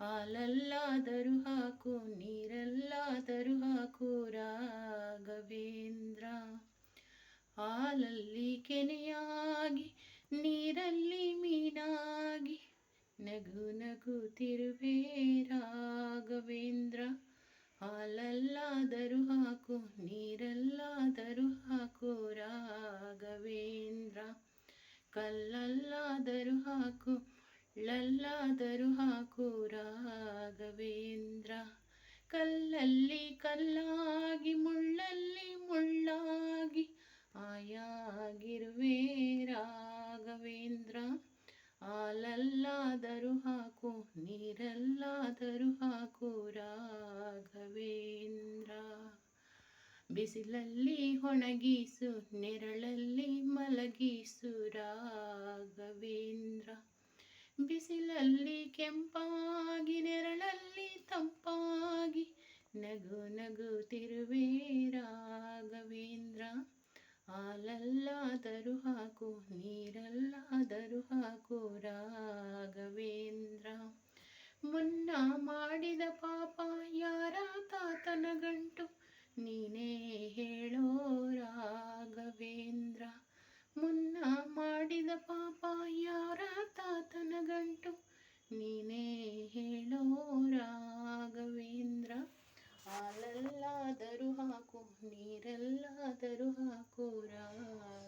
ಹಾಲಲ್ಲಾದರೂ ಹಾಕು, ನೀರಲ್ಲಾದರೂ ಹಾಕು, ರಾಘವೇಂದ್ರ. ಹಾಲಲ್ಲಿ ಕೆನೆಯಾಗಿ, ನೀರಲ್ಲಿ ಮೀನಾಗಿ, ನಗು ನಗುತ್ತಿರುವೆ ರಾಘವೇಂದ್ರ. ಹಾಲಲ್ಲಾದರೂ ಹಾಕು, ನೀರಲ್ಲಾದರೂ ಹಾಕು, ರಾಘವೇಂದ್ರ. ಕಲ್ಲಲ್ಲಾದರೂ ಹಾಕು ಲಲ್ಲಾದರೂ ಹಾಕು ರಾಘವೇಂದ್ರ. ಕಲ್ಲಲ್ಲಿ ಕಲ್ಲಾಗಿ, ಮುಳ್ಳಲ್ಲಿ ಮುಳ್ಳಾಗಿ ಆಯಾಗಿರುವೆ ರಾಘವೇಂದ್ರ. ಹಾಲಲ್ಲಾದರೂ ಹಾಕು, ನೀರಲ್ಲಾದರೂ ಹಾಕು ರಾಘವೇಂದ್ರ. ಬಿಸಿಲಲ್ಲಿ ಒಣಗಿಸು, ನೆರಳಲ್ಲಿ ಮಲಗಿಸು ರಾಘವೇಂದ್ರ. ಬಿಸಿಲಲ್ಲಿ ಕೆಂಪಾಗಿ ನೆರಳಲ್ಲಿ ತಂಪಾಗಿ ನಗು ನಗು ನಗುತ್ತಿರುವೆ ರಾಘವೇಂದ್ರ. ಹಾಲಲ್ಲಾದರೂ ಹಾಕು ಯಾರ ತಾತನ ಗಂಟು ನೀನೇ ಹೇಳೋ ರಾಘವೇಂದ್ರ. ಹಾಲಲ್ಲಾದರೂ ಹಾಕು ನೀರಲ್ಲಾದರೂ ಹಾಕು ರಾಘವೇಂದ್ರ